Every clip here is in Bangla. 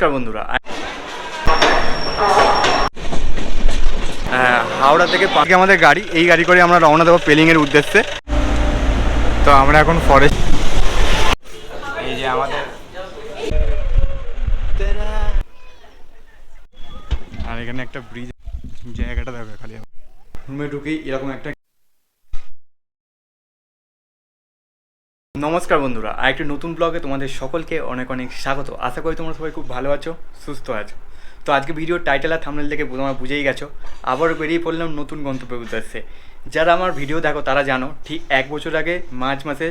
নমস্কার বন্ধুরা। হাওড়া থেকে পাকে আমাদের গাড়ি এই গাড়ি করে আমরা রওনা দেবো পেলিংয়ের উদ্দেশ্যে। তো আমরা এখন ফরেস্ট এই যে আমাদের আর এখানে একটা ব্রিজ জায়গাটা দেখো খালি। রুমে ঢুকেই এরকম একটা নমস্কার বন্ধুরা আর একটি নতুন ব্লগে তোমাদের সকলকে অনেক অনেক স্বাগত। আশা করি তোমরা সবাই খুব ভালো আছো, সুস্থ আছো। তো আজকে ভিডিওর টাইটেল আর থামনেল দেখে তোমরা বুঝেই গেছো, আবারও বেরিয়ে পড়লাম নতুন গন্তব্যের উদ্দেশ্যে। যারা আমার ভিডিও দেখো, তারা জানো, ঠিক এক বছর আগে মার্চ মাসে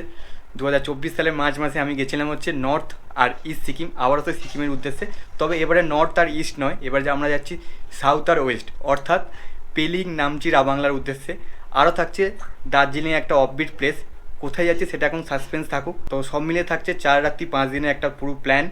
দু হাজার চব্বিশ সালের মার্চ মাসে আমি গেছিলাম হচ্ছে নর্থ আর ইস্ট সিকিম, আবারও তো সিকিমের উদ্দেশ্যে। তবে এবারে নর্থ আর ইস্ট নয়, এবার যে আমরা যাচ্ছি সাউথ আর ওয়েস্ট অর্থাৎ পেলিং, নামচি, রাবাংলার উদ্দেশ্যে। আরও থাকছে দার্জিলিং একটা অফবিট প্লেস কোথায় যাচ্ছে সেটা এখন সাসপেন্স থাকুক। তো সব মিলিয়ে থাকছে চার রাত্রি পাঁচ দিনের একটা পুরো প্ল্যান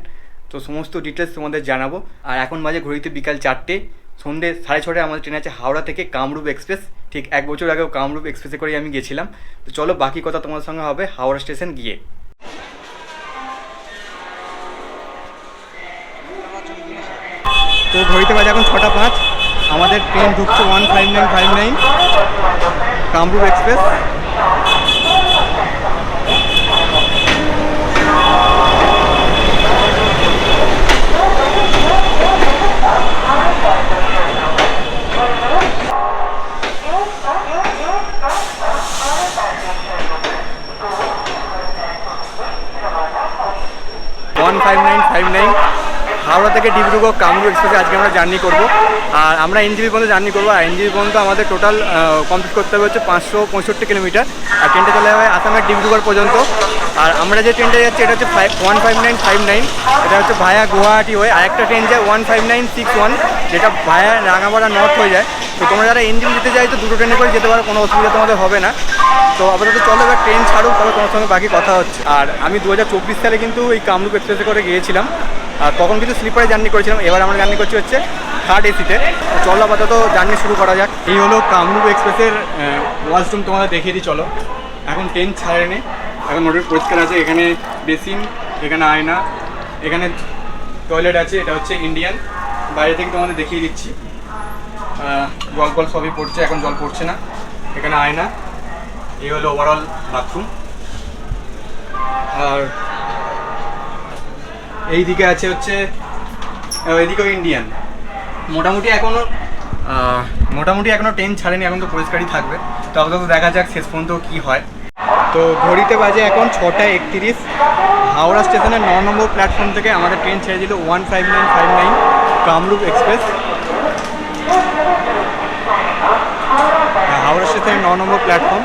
তো সমস্ত ডিটেলস তোমাদের জানাব। আর এখন মাঝে ঘড়িতে বিকাল চারটে। সন্ধ্যে সাড়ে ছটায় আমাদের ট্রেন আছে হাওড়া থেকে কামরূপ এক্সপ্রেস ঠিক এক বছর আগেও কামরূপ এক্সপ্রেসে করেই আমি গেছিলাম। তো চলো বাকি কথা তোমার সঙ্গে হবে হাওড়া স্টেশন গিয়ে। তো ঘড়িতে বাজে এখন ছটা পাঁচ। আমাদের ট্রেন ঢুকছে one five nine five nine Kamrup express one five nine five nine Howrah Dibrugarh Kamrup এক্সপ্রেসে আজকে আমরা জার্নি করব। আর আমরা এনজিবি পর্যন্ত জার্নি করব। আর এনজিবি পর্যন্ত আমাদের টোটাল কমপ্লিট করতে হবে হচ্ছে পাঁচশো পঁয়ষট্টি কিলোমিটার। আর ট্রেনটা চলে যাবে আসামের ডিব্রুগড় পর্যন্ত। আর আমরা যে ট্রেনটা যাচ্ছি, এটা হচ্ছে five one five nine five nine এটা হচ্ছে ভায়া গুয়াহাটি হয়ে আরেকটা ট্রেন যায় one five nine six one যেটা ভায়া রাঙাপাড়া নর্থ হয়ে যায়। তো তোমরা যারা এনজিবি যেতে চাই তো দুটো ট্রেনে করে যেতে পারো, কোনো অসুবিধা তোমাদের হবে না। তো আপাতত চলো, এবার ট্রেন ছাড়ুক তবে তোমার সঙ্গে বাকি কথা হচ্ছে। আর আমি দু হাজার চব্বিশ সালে কিন্তু এই কামরূপ এক্সপ্রেসে করে গিয়েছিলাম। আর তখন কিন্তু স্লিপারে জার্নি করেছিলাম। এবার আমরা জার্নি করছি হচ্ছে থার্ড এসিতে তো। চলো, আপাতত জার্নি শুরু করা যাক। এই হলো কামরূপ এক্সপ্রেসের ওয়াশরুম তোমাদের দেখিয়ে দিই, চলো। এখন ট্রেন ছাড়েনি। এখন মোটর পরিষ্কার আছে, এখানে বেসিন এখানে আয়না। এখানে টয়লেট আছে, এটা হচ্ছে ইন্ডিয়ান বাইরে থেকে তোমাদের দেখিয়ে দিচ্ছি। জল ফল সবই পড়ছে, এখন জল পড়ছে না। এখানে আয়না। এই হলো ওভারঅল বাথরুম আর এই দিকে আছে হচ্ছে এইদিকেও ইন্ডিয়ান মোটামুটি এখনও মোটামুটি এখনও ট্রেন ছাড়েনি, এখন তো পরিষ্কারই থাকবে। তো আপাতত দেখা যাক শেষ পর্যন্ত কী হয়। তো ঘড়িতে বাজে এখন ছটা একত্রিশ। হাওড়া স্টেশনের ন নম্বর প্ল্যাটফর্ম থেকে আমাদের ট্রেন ছেড়ে দিল one five nine five nine Kamrup express Howrah স্টেশনের ন নম্বর প্ল্যাটফর্ম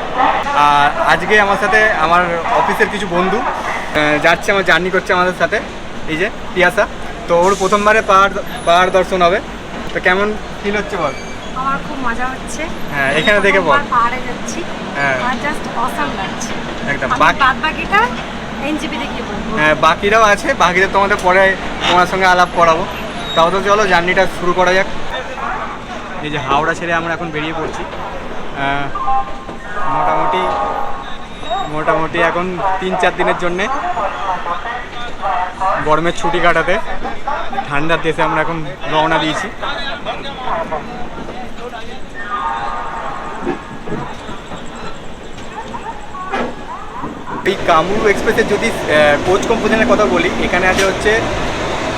আর আজকে আমার সাথে আমার অফিসের কিছু বন্ধু যাচ্ছে আমার জার্নি করছে আমাদের সাথে এই যে পিয়াসা। তো ওর প্রথমবারে পাহাড় পাহাড় দর্শন হবে। তো কেমন ফিল হচ্ছে বল? আমার খুব মজা হচ্ছে। হ্যাঁ এখানে দেখে বল। পাহাড়ে যাচ্ছি। হ্যাঁ। জাস্ট অসাম লাগছে। একদম। বাদ বাকিটা হ্যাঁ বাকিরাও আছে, বাকিদের তোমাদের পরে তোমার সঙ্গে আলাপ করাবো। তাও তো চলো, জার্নিটা শুরু করা যাক। এই যে হাওড়া ছেড়ে আমরা এখন বেরিয়ে পড়ছি। মোটামুটি মোটামুটি এখন তিন চার দিনের জন্যে গরমের ছুটি কাটাতে, ঠান্ডার দেশে আমরা এখন রওনা দিয়েছি। এই কামরু এক্সপ্রেসের যদি কোচ কম্পোজিশনের কথা বলি, এখানে আছে হচ্ছে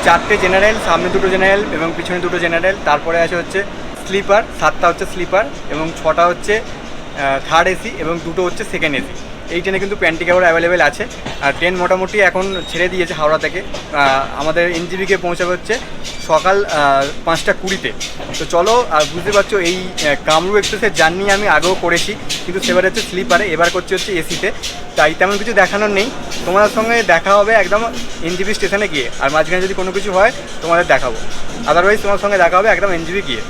চারটে জেনারেল সামনে দুটো জেনারেল এবং পিছনে দুটো জেনারেল তারপরে আছে হচ্ছে স্লিপার সাতটা হচ্ছে স্লিপার এবং ছটা হচ্ছে থার্ড এসি এবং দুটো হচ্ছে সেকেন্ড এসি এই ট্রেনে কিন্তু প্যান্টি কাভার অ্যাভেলেবেল আছে। আর ট্রেন মোটামুটি এখন ছেড়ে দিয়েছে হাওড়া থেকে। আমাদের এনজিবিকে পৌঁছাবে হচ্ছে সকাল পাঁচটা কুড়িতে। তো চলো আর বুঝতে পারছ এই আহ, কামরূপ এক্সপ্রেসের জার্নি আমি আগেও করেছি কিন্তু সেবার হচ্ছে স্লিপারে এবার করছি হচ্ছে এসিতে তাই তেমন কিছু দেখানোর নেই। তোমাদের সঙ্গে দেখা হবে একদম এনজিবি স্টেশনে গিয়ে। আর মাঝখানে যদি কোনো কিছু হয় তোমাদের দেখাবো। আদারওয়াইজ তোমার সঙ্গে দেখা হবে একদম এনজিবি গিয়ে।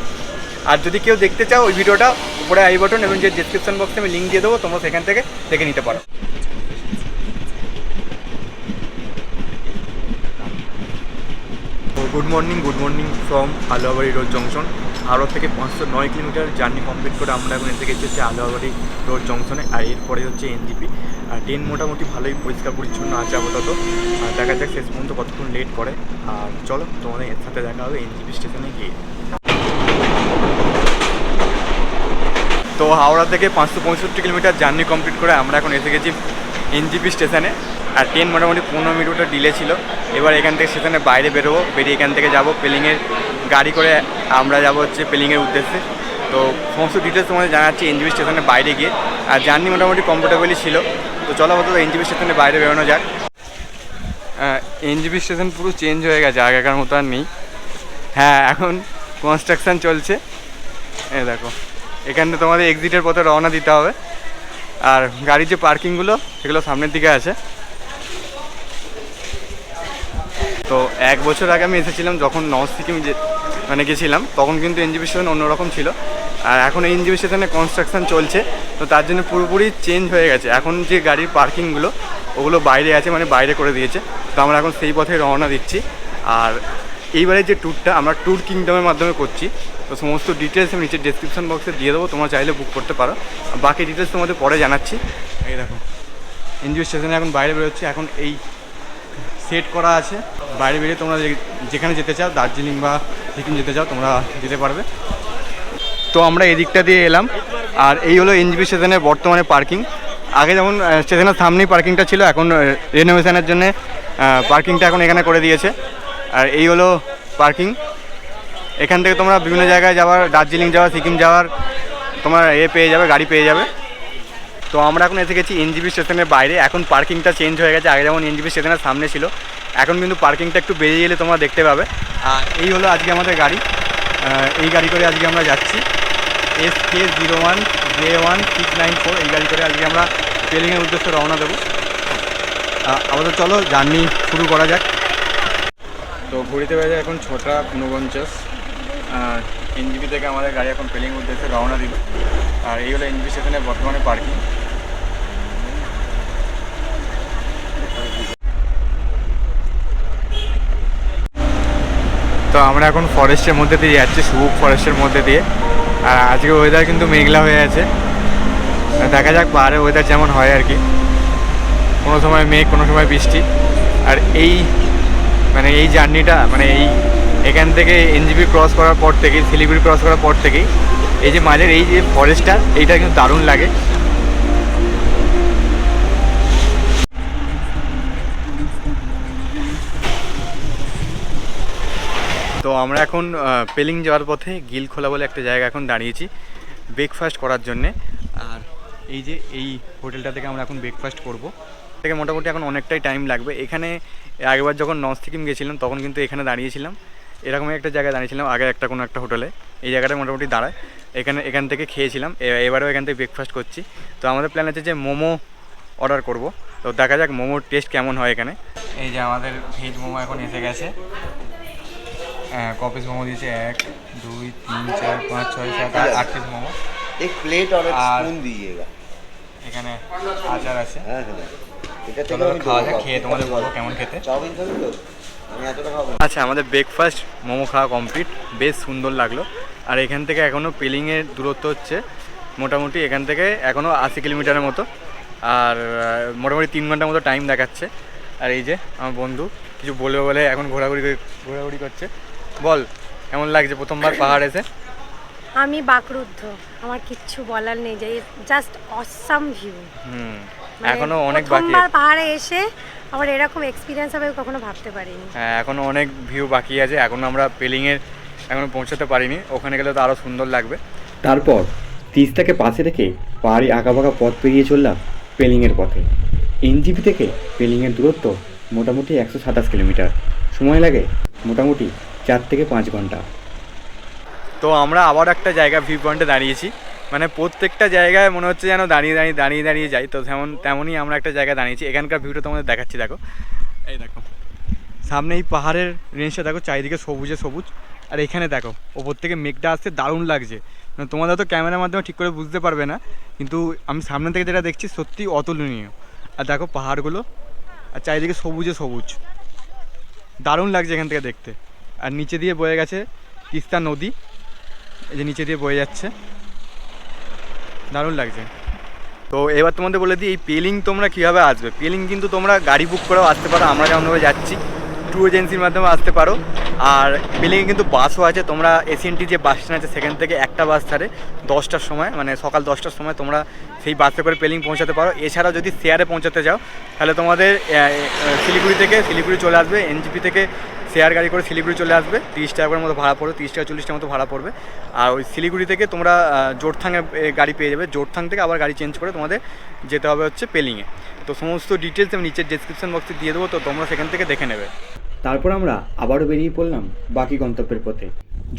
আর যদি কেউ দেখতে চাও ওই ভিডিওটা, উপরে আই বাটন এবং যে ডিসক্রিপশন বক্সে আমি লিঙ্ক দিয়ে দেবো, তোমরা সেখান থেকে দেখে নিতে পারো। Good morning good morning from Aluabari road junction Howrah থেকে পাঁচশো নয় কিলোমিটার জার্নি কমপ্লিট করে আমরা এখন এসে গেছি হচ্ছে আলোয়াবাড়ি রোড জংশনে আর এরপরে হচ্ছে এনজিপি আর ট্রেন মোটামুটি ভালোই পরিষ্কার পরিচ্ছন্ন আছে আপাতত। আর দেখা যাক শেষ পর্যন্ত কতক্ষণ লেট করে। আর চলো, তোমাদের এর সাথে দেখা হবে এনজিপি স্টেশনে গিয়ে। তো হাওড়া থেকে পাঁচশো পঁয়ষট্টি কিলোমিটার জার্নি কমপ্লিট করে আমরা এখন এসে গেছি এনজিপি স্টেশনে। আর ট্রেন মোটামুটি পনেরো মিনিটের ডিলে ছিল। এবার এখান থেকে স্টেশনে বাইরে বেরোবো। বেরিয়ে এখান থেকে যাব পেলিংয়ের গাড়ি করে আমরা যাব হচ্ছে পেলিংয়ের উদ্দেশ্যে। তো সমস্ত ডিটেলস তোমাদের জানাচ্ছি এনজিপি স্টেশনের বাইরে গিয়ে। আর জার্নি মোটামুটি কমফোর্টেবলই ছিল। তো চলো বলতো এনজিপি স্টেশনের বাইরে বেরোনো যাক। এনজিপি স্টেশন পুরো চেঞ্জ হয়ে গেছে। আগেকার মতো আর নেই। হ্যাঁ এখন কনস্ট্রাকশান চলছে। এ দেখো। এখানে তোমাদের এক্সিটের পথে রওনা দিতে হবে। আর গাড়ির যে পার্কিংগুলো সেগুলো সামনের দিকে আছে। তো এক বছর আগে আমি এসেছিলাম, যখন নর্থ সিকিম যে মানে গেছিলাম, তখন কিন্তু এনজিবি স্টেশন অন্যরকম ছিল। আর এখন এনজিবি স্টেশনে কনস্ট্রাকশান চলছে। তো তার জন্য পুরোপুরি চেঞ্জ হয়ে গেছে। এখন যে গাড়ির পার্কিংগুলো ওগুলো বাইরে আছে মানে বাইরে করে দিয়েছে। তো আমরা এখন সেই পথে রওনা দিচ্ছি। আর এইবারে যে ট্যুরটা আমরা ট্যুর কিংডমের মাধ্যমে করছি, তো সমস্ত ডিটেলস আমি নিচে ডেসক্রিপশন বক্সে দিয়ে দেবো, তোমরা চাইলে বুক করতে পারো। বাকি ডিটেলস তোমাদের পরে জানাচ্ছি। এই দেখো এনজিও স্টেশনে এখন বাইরে বেরোচ্ছি, এখন এই সেট করা আছে। বাইরে বেরিয়ে তোমরা যেখানে যেতে চাও, দার্জিলিং বা সিকিম যেতে চাও, তোমরা যেতে পারবে। তো আমরা এদিকটা দিয়ে এলাম, আর এই হলো এনজিপি স্টেশনের বর্তমানে পার্কিং আগে যেমন স্টেশনের সামনেই পার্কিংটা ছিল, এখন রেনোভেশনের জন্য পার্কিংটা এখন এখানে করে দিয়েছে। আর এই হলো পার্কিং। এখান থেকে তোমরা বিভিন্ন জায়গায় যাওয়ার, দার্জিলিং যাওয়ার, সিকিম যাওয়ার, তোমার এ পেয়ে যাবে, গাড়ি পেয়ে যাবে। তো আমরা এখন এসে গেছি এনজিবি স্টেশনের বাইরে। এখন পার্কিংটা চেঞ্জ হয়ে গেছে। আগে যেমন এনজিবি স্টেশনের সামনে ছিল, এখন কিন্তু পার্কিংটা একটু বেরিয়ে গেলে তোমরা দেখতে পাবে। আর এই হলো আজকে আমাদের গাড়ি। এই গাড়ি করে আজকে আমরা যাচ্ছি। S K zero one J one six nine four এই গাড়ি করে আজকে আমরা ট্রেলিংয়ের উদ্দেশ্যে রওনা দেবো। আপাতত চলো জার্নি শুরু করা যাক। তো ঘুরিতে বাজে এখন ছটা ঊনপঞ্চাশ। আর এনজিপি থেকে আমাদের গাড়ি এখন পেলিং উদ্দেশ্যে রওনা দিল। আর এই হলো এনজিপি স্টেশনের বর্তমানে পার্কিং। তো আমরা এখন ফরেস্টের মধ্যে দিয়ে যাচ্ছি, সুবুক ফরেস্টের মধ্যে দিয়ে। আর আজকে ওয়েদার কিন্তু মেঘলা হয়ে আছে। দেখা যাক পাহাড়ের ওয়েদার যেমন হয় আর কি। কোনো সময় মেঘ, কোনো সময় বৃষ্টি। আর এই মানে এই জার্নিটা মানে এই এখান থেকে এনজিপি ক্রস করার পর থেকেই, শিলিগুড়ি ক্রস করার পর থেকেই, এই যে মাঝের এই যে ফরেস্টটা এইটা কিন্তু দারুণ লাগে। তো আমরা এখন পেলিং যাওয়ার পথে গিলখোলা বলে একটা জায়গা এখন দাঁড়িয়েছি ব্রেকফাস্ট করার জন্যে। আর এই যে এই হোটেলটা থেকে আমরা এখন ব্রেকফাস্ট করব। থেকে মোটামুটি এখন অনেকটাই টাইম লাগবে। এখানে এর আগেবার যখন নর্থ সিকিম গেছিলাম তখন কিন্তু এখানে দাঁড়িয়েছিলাম। এরকমই একটা জায়গায় দাঁড়িয়েছিলাম আগে একটা কোনো একটা হোটেলে। এই জায়গাটা মোটামুটি দাঁড়ায়। এখানে এখান থেকে খেয়েছিলাম। এবারেও এখান থেকে ব্রেকফাস্ট করছি। তো আমাদের প্ল্যান আছে যে মোমো অর্ডার করব। তো দেখা যাক মোমোর টেস্ট কেমন হয় এখানে। এই যে আমাদের ভেজ মোমো এখন এসে গেছে। হ্যাঁ, কপিস মোমো দিয়েছে? এক দুই তিন চার পাঁচ ছয় সাত আট আট পিস মোমো। এক প্লেট আর স্পুন এখানে আচার আছে। হ্যাঁ হ্যাঁ। চলো খাওয়া যাক খেয়ে তোমাদের বলব কেমন খেতে। আচ্ছা আমাদের ব্রেকফাস্ট মোমো খাওয়া কমপ্লিট বেশ সুন্দর লাগল। আর এখান থেকে এখনও পেলিংয়ের দূরত্ব হচ্ছে। মোটামুটি এখান থেকে এখনও আশি কিলোমিটারের মতো। আর মোটামুটি তিন ঘণ্টার মতো টাইম দেখাচ্ছে। আর এই যে আমার বন্ধু কিছু বলবে বলে এখন ঘোরাঘুরি ঘোরাঘুরি করছে। বল কেমন লাগছে প্রথমবার পাহাড় এসে? আমি বাকরুদ্ধ। আমার কিচ্ছু বলার নেই। যে জাস্ট অসাম ভিউ হুম। এখনও অনেক বাকি পাহাড়ে এসে আমার এরকম এক্সপিরিয়েন্স হবে কখনো ভাবতে পারিনি। হ্যাঁ এখনও অনেক ভিউ বাকি আছে এখনও আমরা পেলিংয়ের এখনও পৌঁছাতে পারিনি ওখানে গেলে তো আরও সুন্দর লাগবে। তারপর তিস্তাকে পাশে রেখে পাহাড়ি আঁকাবাঁকা পথ পেরিয়ে চললাম পেলিংয়ের পথে। এনজিপি থেকে পেলিংয়ের দূরত্ব মোটামুটি একশো সাতাশ কিলোমিটার। সময় লাগে মোটামুটি চার থেকে পাঁচ ঘণ্টা। তো আমরা আবার একটা জায়গা ভিউ পয়েন্টে দাঁড়িয়েছি মানে প্রত্যেকটা জায়গায় মনে হচ্ছে যেন দাঁড়িয়ে দাঁড়িয়ে দাঁড়িয়ে দাঁড়িয়ে যাই। তো তেমন তেমনই আমরা একটা জায়গায় দাঁড়িয়েছি। এখানকার ভিউটা তোমাদের দেখাচ্ছি, দেখো। এই দেখো। সামনে এই পাহাড়ের রেঞ্জটা দেখো, চারিদিকে সবুজে সবুজ। আর এখানে দেখো, ওপর থেকে মেঘটা আসতে দারুণ লাগছে। মানে তোমাদের তো ক্যামেরার মাধ্যমে ঠিক করে বুঝতে পারবে না, কিন্তু আমি সামনে থেকে যেটা দেখছি, সত্যি অতুলনীয়। আর দেখো পাহাড়গুলো, আর চারিদিকে সবুজে সবুজ। দারুণ লাগছে এখান থেকে দেখতে। আর নিচে দিয়ে বয়ে গেছে তিস্তা নদী। এই যে নিচে দিয়ে বয়ে যাচ্ছে। দারুণ লাগছে। তো এবার তোমাদের বলে দিই, এই পেলিং তোমরা কীভাবে আসবে? পেলিং কিন্তু তোমরা গাড়ি বুক করেও আসতে পারো, আমরা যেমনভাবে যাচ্ছি ট্যুর এজেন্সির মাধ্যমে আসতে পারো। আর পেলিংয়ে কিন্তু বাসও আছে, তোমরা এসিএনটি যে বাস স্ট্যান্ড আছে, সেখান থেকে একটা বাস ছাড়ে দশটার সময় মানে সকাল দশটার সময় তোমরা সেই বাসে করে পেলিং পৌঁছাতে পারো। এছাড়াও যদি শেয়ারে পৌঁছাতে যাও, তাহলে তোমাদের শিলিগুড়ি থেকে, শিলিগুড়ি চলে আসবে এনজিপি থেকে শেয়ার গাড়ি করে শিলিগুড়ি চলে আসবে, তিরিশ টাকার মতো ভাড়া পড়বে, তিরিশ টাকা, চল্লিশ টাকার মতো ভাড়া পড়বে। আর ওই শিলিগুড়ি থেকে তোমরা জোরথাঙে গাড়ি পেয়ে যাবে। জোরথাং থেকে আবার গাড়ি চেঞ্জ করে তোমাদের যেতে হবে হচ্ছে পেলিংয়ে তো সমস্ত ডিটেলস আমি নিচের ডেসক্রিপশন বক্সে দিয়ে দেবো, তো তোমরা সেখান থেকে দেখে নেবে। তারপর আমরা আবারও বেরিয়ে পড়লাম বাকি গন্তব্যের পথে।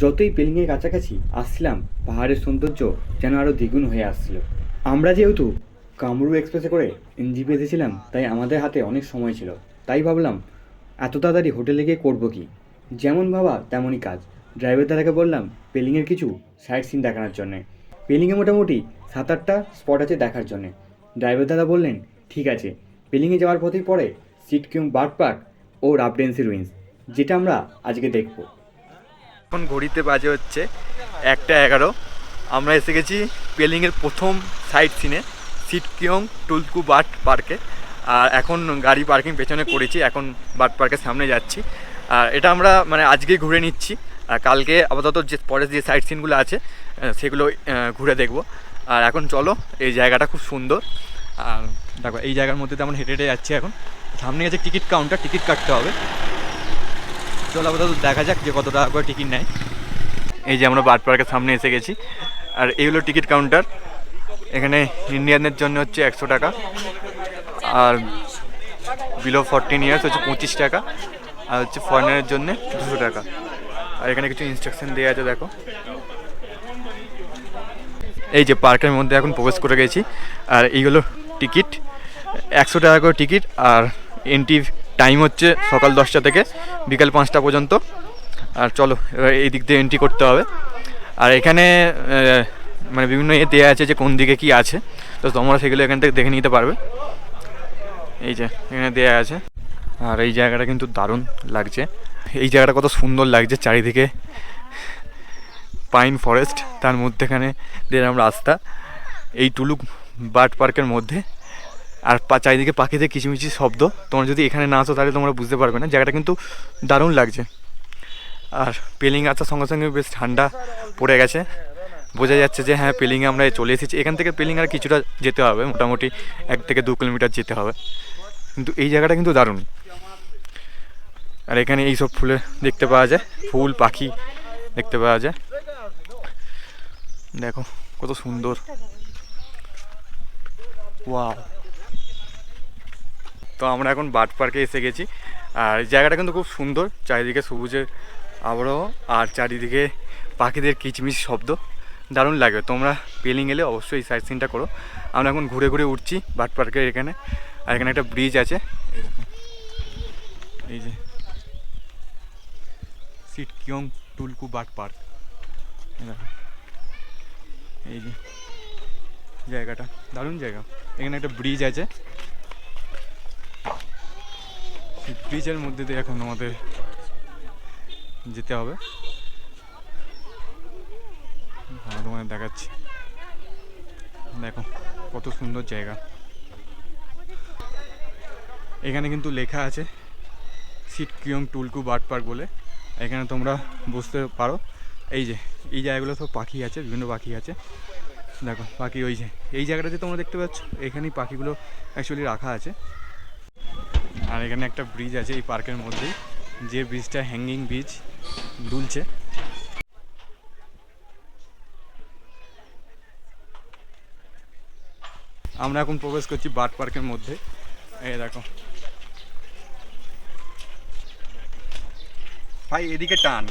যতই পেলিংয়ের কাছাকাছি আসছিলাম, পাহাড়ের সৌন্দর্য যেন আরও দ্বিগুণ হয়ে আসছিল। আমরা যেহেতু কামরু এক্সপ্রেসে করে এনজিপি এসেছিলাম তাই আমাদের হাতে অনেক সময় ছিল। তাই ভাবলাম এত তাড়াতাড়ি হোটেলে গিয়ে করব কি? যেমন ভাবা তেমনই কাজ। ড্রাইভার দাদাকে বললাম পেলিংয়ের কিছু সাইট সিন দেখানোর জন্যে। পেলিংয়ে মোটামুটি সাত আটটা স্পট আছে দেখার জন্যে। ড্রাইভার দাদা বললেন, ঠিক আছে। পেলিংয়ে যাওয়ার পথেই পরে সিটকিউং বার্ড পার্ক ও রাবডেন্সি রুইন্স যেটা আমরা আজকে দেখব। এখন ঘড়িতে বাজে হচ্ছে একটা এগারো। আমরা এসে গেছি পেলিংয়ের প্রথম সাইট সিনে সিটকিয়ং টুলকু বাট পার্কে। আর এখন গাড়ি পার্কিং পেছনে করেছি, এখন বাট পার্কের সামনে যাচ্ছি। আর এটা আমরা মানে আজকে ঘুরে নিচ্ছি। আর কালকে আপাতত যে পরের যে সাইট সিনগুলো আছে সেগুলো ঘুরে দেখব। আর এখন চলো, এই জায়গাটা খুব সুন্দর। আর দেখো, এই জায়গার মধ্যে তেমন হেঁটে হেঁটে যাচ্ছি এখন। সামনে আছে টিকিট কাউন্টার, টিকিট কাটতে হবে। চলো আপাতত দেখা যাক যে কত টাকা করে টিকিট নেয়। এই যে আমরা বার্ড পার্কের সামনে এসে গেছি। আর এই হলো টিকিট কাউন্টার। এখানে ইন্ডিয়ানদের জন্য হচ্ছে একশো টাকা। আর বিলো ফরটিন ইয়ার্স হচ্ছে পঁচিশ টাকা, আর হচ্ছে ফরেনারের জন্য দুশো টাকা। আর এখানে কিছু ইনস্ট্রাকশন দেওয়া আছে, দেখো। এই যে পার্কের মধ্যে এখন প্রবেশ করে গেছি, আর এইগুলো টিকিট একশো টাকা করে টিকিট আর এন্ট্রি টাইম হচ্ছে সকাল দশটা থেকে বিকাল পাঁচটা পর্যন্ত। আর চলো, এবার এই দিক দিয়ে এন্ট্রি করতে হবে। আর এখানে মানে বিভিন্ন ইয়ে দেওয়া আছে যে কোন দিকে কি আছে। তো তোমরা সেগুলো এখান থেকে দেখে নিতে পারবে। এই যে, এখানে দেওয়া আছে। আর এই জায়গাটা কিন্তু দারুণ লাগছে। এই জায়গাটা কত সুন্দর লাগছে চারিদিকে। পাইন ফরেস্ট, তার মধ্যেখানে দিলাম রাস্তা। এই টুলুক বার্ড পার্কের মধ্যে। আর চারিদিকে পাখিদের কিচিমিচি শব্দ। তোমরা যদি এখানে না আসো, তাহলে তোমরা বুঝতে পারবে না। জায়গাটা কিন্তু দারুণ লাগছে। আর পেলিং আসার সঙ্গে সঙ্গে বেশ ঠান্ডা পড়ে গেছে। বোঝা যাচ্ছে যে হ্যাঁ পেলিংয়ে আমরা চলে এসেছি। এখান থেকে পেলিং আর কিছুটা যেতে হবে। মোটামুটি এক থেকে দু কিলোমিটার যেতে হবে। কিন্তু এই জায়গাটা কিন্তু দারুণ। আর এখানে এই সব ফুলে দেখতে পাওয়া যায়। ফুল, পাখি দেখতে পাওয়া যায়। দেখো, কত সুন্দর। ওয়াও। তো আমরা এখন বাট পার্কে এসে গেছি। আর জায়গাটা কিন্তু খুব সুন্দর। চারিদিকে সবুজের আবহাওয়া আর চারিদিকে পাখিদের কিচমিচ শব্দ। দারুণ লাগবে তোমরা পেলিং এলে অবশ্যই সাইড সিনটা করো। আমরা এখন ঘুরে ঘুরে উঠছি বাট পার্কের এখানে। আর এখানে একটা ব্রিজ আছে। এই যে, Sidkeong Tulku bird park. এই যে, জায়গাটা, দারুণ জায়গা। এখানে একটা ব্রিজ আছে। ব্রিজের মধ্যে দিয়ে এখন আমাদের যেতে হবে। তোমাদের দেখাচ্ছি। দেখো, কত সুন্দর জায়গা। এখানে কিন্তু লেখা আছে Sidkeong Tulku bird park বলে। এখানে তোমরা বসতে পারো। এই যে, এই জায়গাগুলো সব পাখি আছে, বিভিন্ন পাখি আছে। দেখো, পাখি ওই যে, এই জায়গাটা যে তোমরা দেখতে পাচ্ছ, এখানেই পাখিগুলো অ্যাকচুয়ালি রাখা আছে। আর এখানে একটা ব্রিজ আছে এই পার্কের মধ্যেই। যে ব্রিজটা হ্যাঙ্গিং ব্রিজ দুলছে। আমরা এখন প্রবেশ করছি বার্ড পার্কের মধ্যে। এই দেখো। ভাই এদিকে টান।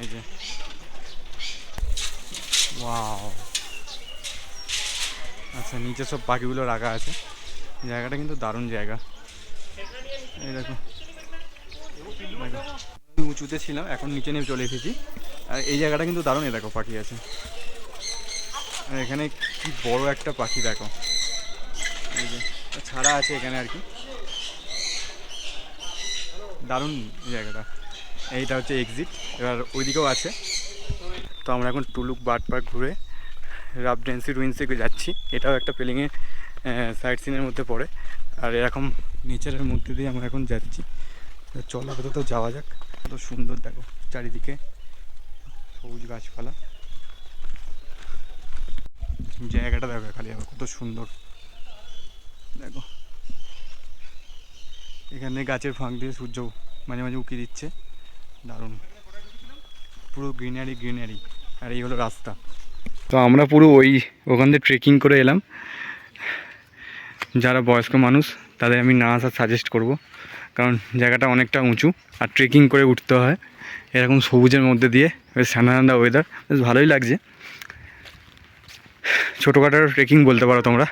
এই যে। ওয়াও আচ্ছা নিচে সব পাখিগুলো রাখা আছে। জায়গাটা কিন্তু দারুণ জায়গা। এই দেখো। উঁচুতে ছিলাম এখন নিচে নেমে চলে এসেছি। আর এই জায়গাটা কিন্তু দারুণ এই দেখো পাখি আছে। এখানে কি বড় একটা পাখি, দেখো। ছাড়া আছে এখানে আর কি। দারুণ জায়গাটা। এইটা হচ্ছে এক্সিট এবার ওইদিকেও আছে। তো আমরা এখন টুলুক বার্ড পার্ক ঘুরে রাবডেন্সি রুইন্সে যাচ্ছি। এটাও একটা পেলিংয়ে সাইড সিনের মধ্যে পড়ে। আর এরকম নেচারের মধ্যে দিয়ে আমরা এখন যাচ্ছি। তো চল আপাতত যাওয়া যাক। কত সুন্দর, দেখো, চারিদিকে সবুজ গাছপালা। জায়গাটা দেখো খালি আবার কত সুন্দর। দেখো। এখানে গাছের ফাঁক দিয়ে সূর্য মাঝে মাঝে উকি দিচ্ছে। দারুণ। পুরো গ্রিনারি গ্রিনারি। আর এই হলো রাস্তা। তো আমরা পুরো ওই, ওখান থেকে ট্রেকিং করে এলাম। যারা বয়স্ক মানুষ, তাদের আমি না আসার সাজেস্ট করব। কারণ জায়গাটা অনেকটা উঁচু, আর ট্রেকিং করে উঠতে হয়। এরকম সবুজের মধ্যে দিয়ে, বেশ ঠান্ডা ঠান্ডা ওয়েদার বেশ ভালোই লাগছে। ছোটোখাটো ট্রেকিং বলতে পারো তোমরা।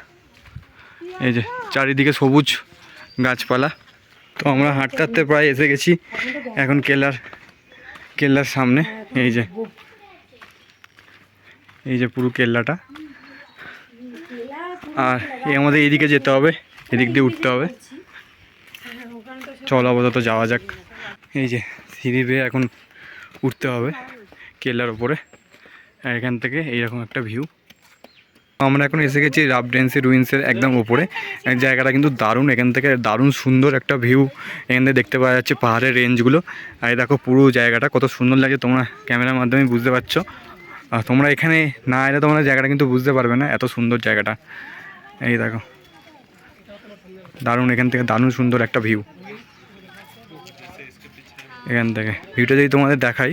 এই যে চারিদিকে সবুজ গাছপালা। তো আমরা হাঁটতে হাঁটতে প্রায় এসে গেছি এখন কেল্লার কেল্লার সামনে। এই যে এই যে পুরো কেল্লাটা। আর এই আমাদের এইদিকে যেতে হবে, এদিক দিয়ে উঠতে হবে। চল আপাতত যাওয়া যাক। এই যে সিঁড়ি বেয়ে এখন উঠতে হবে কেল্লার ওপরে। এখান থেকে এইরকম একটা ভিউ আমরা এখন এসে গেছি রাফ ডেন্সি রুইন্সের একদম ওপরে জায়গাটা কিন্তু দারুণ, এখান থেকে দারুণ সুন্দর একটা ভিউ। এখান থেকে দেখতে পাওয়া যাচ্ছে পাহাড়ের রেঞ্জগুলো। আর দেখো পুরো জায়গাটা, কত সুন্দর লাগে তোমরা ক্যামেরার মাধ্যমে বুঝতে পারছ। আর তোমরা এখানে না এলে তোমরা জায়গাটা কিন্তু বুঝতে পারবে না, এত সুন্দর জায়গাটা। এই দেখো। দারুণ, এখান থেকে দারুণ সুন্দর একটা ভিউ। এখান থেকে ভিউটা যদি তোমাদের দেখাই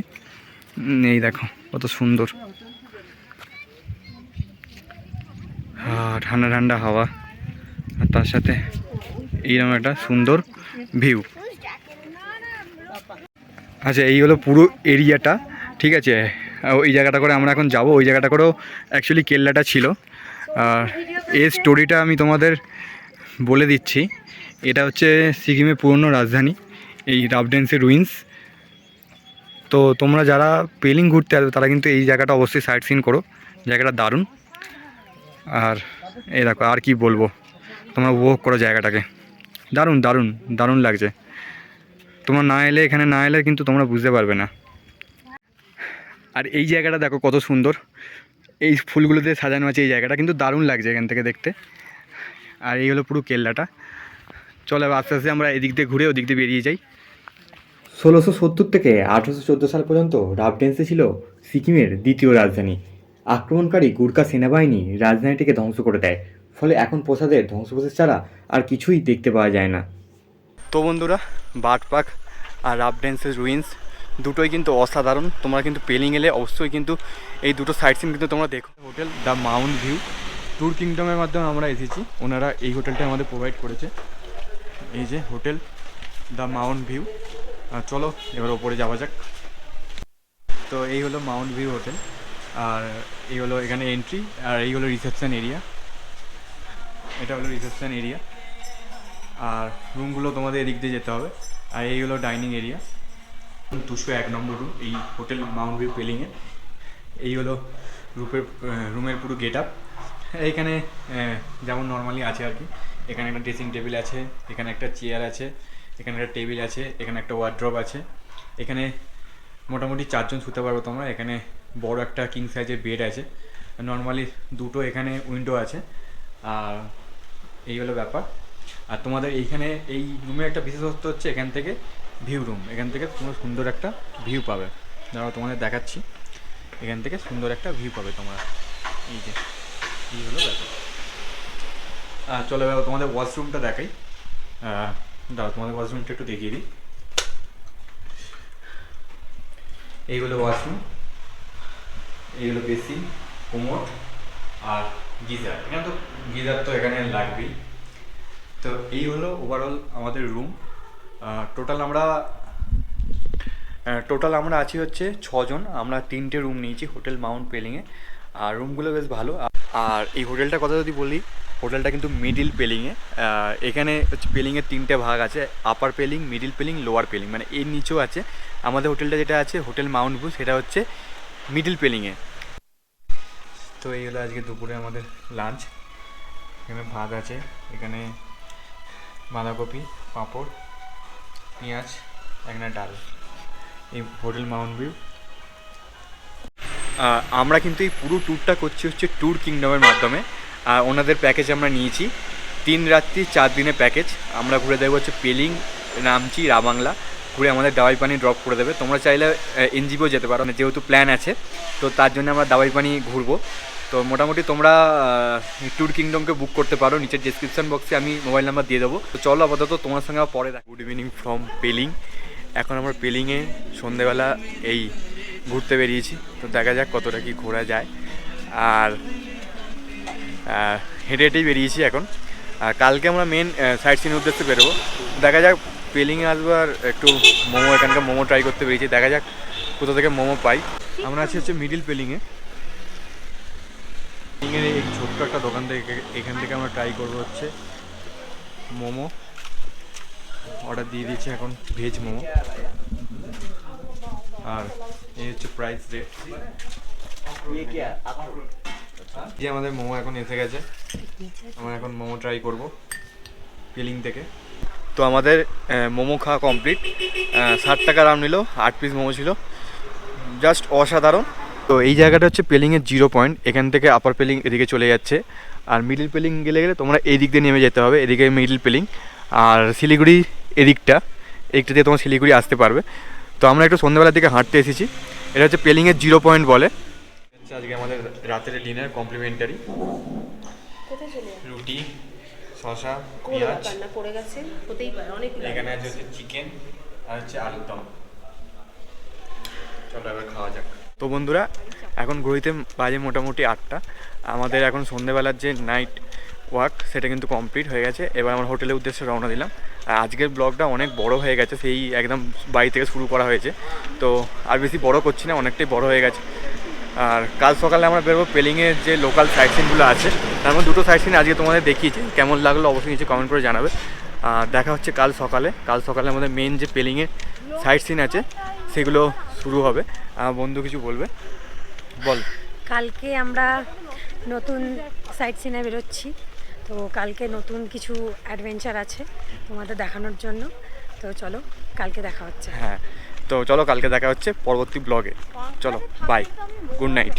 এই দেখো, কত সুন্দর। ঠান্ডা ঠান্ডা হাওয়া। আর তার সাথে এইরকম একটা সুন্দর ভিউ আচ্ছা এই হলো পুরো এরিয়াটা ঠিক আছে? ওই জায়গাটা করে আমরা এখন যাব। ওই জায়গাটা করেও অ্যাকচুয়ালি কেল্লাটা ছিল। আর এর স্টোরিটা আমি তোমাদের বলে দিচ্ছি। এটা হচ্ছে সিকিমের পুরনো রাজধানী, এই রাফডেন্সের রুইন্স তো তোমরা যারা পেলিং ঘুরতে আসবে, তারা কিন্তু এই জায়গাটা অবশ্যই সাইট সিন করো। জায়গাটা দারুণ। আর এই দেখো, আর কি বলব? তোমরা উপভোগ করো জায়গাটাকে। দারুণ দারুণ দারুণ লাগছে। তোমরা না এলে, এখানে না এলে কিন্তু তোমরা বুঝতে পারবে না। আর এই জায়গাটা দেখো কত সুন্দর। এই ফুলগুলো দিয়ে সাজানো আছে এই জায়গাটা, কিন্তু দারুণ লাগছে এখান থেকে দেখতে। আর এই হলো পুরো কেল্লাটা। চলো আস্তে আস্তে আমরা এদিক দিয়ে ঘুরে ওদিক দিয়ে বেরিয়ে যাই। ষোলোশো সত্তর থেকে আঠেরোশো চোদ্দ সাল পর্যন্ত রাফডেন্সে ছিল সিকিমের দ্বিতীয় রাজধানী। আক্রমণকারী গুর্খা সেনাবাহিনী রাজধানীটিকে ধ্বংস করে দেয়। ফলে এখন প্রসাদের ধ্বংসপ্রসেস ছাড়া আর কিছুই দেখতে পাওয়া যায় না। তো বন্ধুরা বাঘ পাক আর রাফ ড্যান্সের রুইন্স দুটোই কিন্তু অসাধারণ। তোমরা কিন্তু পেলিং এলে অবশ্যই কিন্তু এই দুটো সাইট সিন কিন্তু তোমরা দেখো। Hotel the mount view tour কিংডমের মাধ্যমে আমরা এসেছি। ওনারা এই হোটেলটা আমাদের প্রোভাইড করেছে। এই যে হোটেল দ্য মাউন্ট ভিউ। চলো এবার ওপরে যাওয়া যাক। তো এই হলো মাউন্ট ভিউ হোটেল। আর এই হলো এখানে এন্ট্রি আর এই হলো রিসেপশন এরিয়া এটা হলো রিসেপশন এরিয়া আর রুমগুলো তোমাদের এদিক দিয়ে যেতে হবে। আর এই হলো ডাইনিং এরিয়া দুশো এক নম্বর রুম এই হোটেল মাউন্ট ভিউ পেলিংয়ে এই হলো রূপের রুমের পুরো গেট আপ এইখানে যেমন নর্মালি আছে আর কি। এখানে একটা ড্রেসিং টেবিল আছে, এখানে একটা চেয়ার আছে, এখানে একটা টেবিল আছে, এখানে একটা ওয়ার্ড্রপ আছে। এখানে মোটামুটি চারজন শুতে পারব তোমরা। এখানে বড় একটা কিং সাইজের বেড আছে। নর্মালি দুটো এখানে উইন্ডো আছে। আর এই হলো ব্যাপার। আর তোমাদের এইখানে এই রুমে একটা বিশেষত্ব হচ্ছে, এখান থেকে ভিউ রুম এখান থেকে তোমরা সুন্দর একটা ভিউ পাবে। দাঁড়াও তোমাদের দেখাচ্ছি। এখান থেকে সুন্দর একটা ভিউ পাবে তোমরা। এই যে, এই হলো ব্যাপার। আর চলো এবার তোমাদের ওয়াশরুমটা দেখাই। দাঁড়াও, তোমাদের ওয়াশরুমটা একটু দেখিয়ে দিই। এই হলো ওয়াশরুম এই হলো কোমর আর গিজার। এখানে তো গিজার তো এখানে লাগবেই। তো এই হলো ওভারঅল আমাদের রুম টোটাল আমরা টোটাল আমরা আছি হচ্ছে ছজন। আমরা তিনটে রুম নিয়েছি, হোটেল মাউন্ট পেলিংয়ে। আর রুমগুলো বেশ ভালো। আর এই হোটেলটার কথা যদি বলি, হোটেলটা কিন্তু মিডিল পেলিংয়ে। এখানে হচ্ছে পেলিংয়ের তিনটে ভাগ আছে। Upper Pelling middle Pelling lower Pelling. মানে এর নিচেও আছে। আমাদের হোটেলটা যেটা আছে, হোটেল মাউন্ট ভিউ সেটা হচ্ছে মিডিল পেলিংয়ে। তো এই হলো আজকে দুপুরে আমাদের লাঞ্চ। এখানে ভাত আছে এখানে বাঁধাকপি পাঁপড় পেঁয়াজ এখানে ডাল। এই হোটেল মাউন্ট ভিউ। আমরা কিন্তু এই পুরো ট্যুরটা করছি হচ্ছে ট্যুর কিংডমের মাধ্যমে। আর ওনাদের প্যাকেজ আমরা নিয়েছি। তিন রাত্রি চার দিনের প্যাকেজ। আমরা ঘুরে দেবো হচ্ছে পেলিং নামচি রাবাংলা। ঘুরে আমাদের দাওয়াই পানি ড্রপ করে দেবে। তোমরা চাইলে এনজিপিও যেতে পারো মানে যেহেতু প্ল্যান আছে, তো তার জন্য আমরা দাওয়াই পানি ঘুরবো। তো মোটামুটি তোমরা ট্যুর কিংডমকে বুক করতে পারো। নিচের ডিসক্রিপশন বক্সে আমি মোবাইল নাম্বার দিয়ে দেবো। তো চলো আপাতত তোমার সঙ্গে পরে গুড ইভিনিং ফ্রম পেলিং এখন আমরা পেলিংয়ে সন্ধেবেলা এই ঘুরতে বেরিয়েছি। তো দেখা যাক কতটা কি ঘোরা যায়। আর হেঁটে হেঁটেই বেরিয়েছি এখন। আর কালকে আমরা মেন সাইট সিনের উদ্দেশ্যে বেরোবো। দেখা যাক পেলিংয়ে আসব আর একটু মোমো, এখানকার মোমো ট্রাই করতে পেরেছি দেখা যাক কোথা থেকে মোমো পাই। আমরা আছি হচ্ছে মিডিল পেলিংয়ে পেলিংয়ের এই ছোট্ট একটা দোকান থেকে এখান থেকে আমরা ট্রাই করব হচ্ছে মোমো। অর্ডার দিয়ে দিয়েছি এখন ভেজ মোমো। আর এই হচ্ছে প্রাইস রেট আমাদের মোমো এখন এসে গেছে। আমরা এখন মোমো ট্রাই করব। ফিলিং থেকে। তো আমাদের মোমো খাওয়া কমপ্লিট ষাট টাকা দাম নিল আট পিস মোমো ছিল। জাস্ট অসাধারণ। তো এই জায়গাটা হচ্ছে পেলিংয়ের জিরো পয়েন্ট এখান থেকে আপার পেলিং এদিকে চলে যাচ্ছে। আর মিডিল পেলিং গেলে গেলে তোমরা এই দিক দিয়ে নেমে যেতে হবে এদিকে মিডিল পেলিং আর শিলিগুড়ি এদিকটা এদিকটা দিয়ে তোমার শিলিগুড়ি আসতে পারবে। তো আমরা একটু সন্ধ্যাবেলার দিকে হাঁটতে এসেছি। এটা হচ্ছে পেলিংয়ের জিরো পয়েন্ট বলে। আজকে আমাদের রাতের ডিনার কমপ্লিমেন্টারি রুটি। শশা পেঁয়াজ। না পড়ে গেছে হতেই পারে অনেক এখানে আছে হচ্ছে চিকেন আর হচ্ছে আলুর দম। চলো এবার খাওয়া যাক। তো বন্ধুরা এখন ঘড়িতে বাজে মোটামুটি আটটা। আমাদের এখন সন্ধেবেলার যে নাইট ওয়াক সেটা কিন্তু কমপ্লিট হয়ে গেছে। এবার আমরা হোটেলের উদ্দেশ্যে রওনা দিলাম। আর আজকের ব্লগটা অনেক বড় হয়ে গেছে সেই একদম বাড়ি থেকে শুরু করা হয়েছে। তো আর বেশি বড় করছি না অনেকটাই বড় হয়ে গেছে। আর কাল সকালে আমরা বেরোবো পেলিংয়ের যে লোকাল সাইট সিনগুলো আছে তার মধ্যে দুটো সাইট সিন আজকে তোমাদের দেখিয়েছি। কেমন লাগল অবশ্যই নিচে কমেন্ট করে জানাবে। আর দেখা হচ্ছে কাল সকালে। কাল সকালে আমাদের মেন যে পেলিংয়ের সাইট সিন আছে সেগুলো শুরু হবে। আমার বন্ধু কিছু বলবে? বল। কালকে আমরা নতুন সাইট সিনে বেরোচ্ছি। তো কালকে নতুন কিছু অ্যাডভেঞ্চার আছে তোমাদের দেখানোর জন্য। তো চলো কালকে দেখা হচ্ছে। হ্যাঁ। তো চলো কালকে দেখা হচ্ছে পরবর্তী ব্লগে চলো বাই গুড নাইট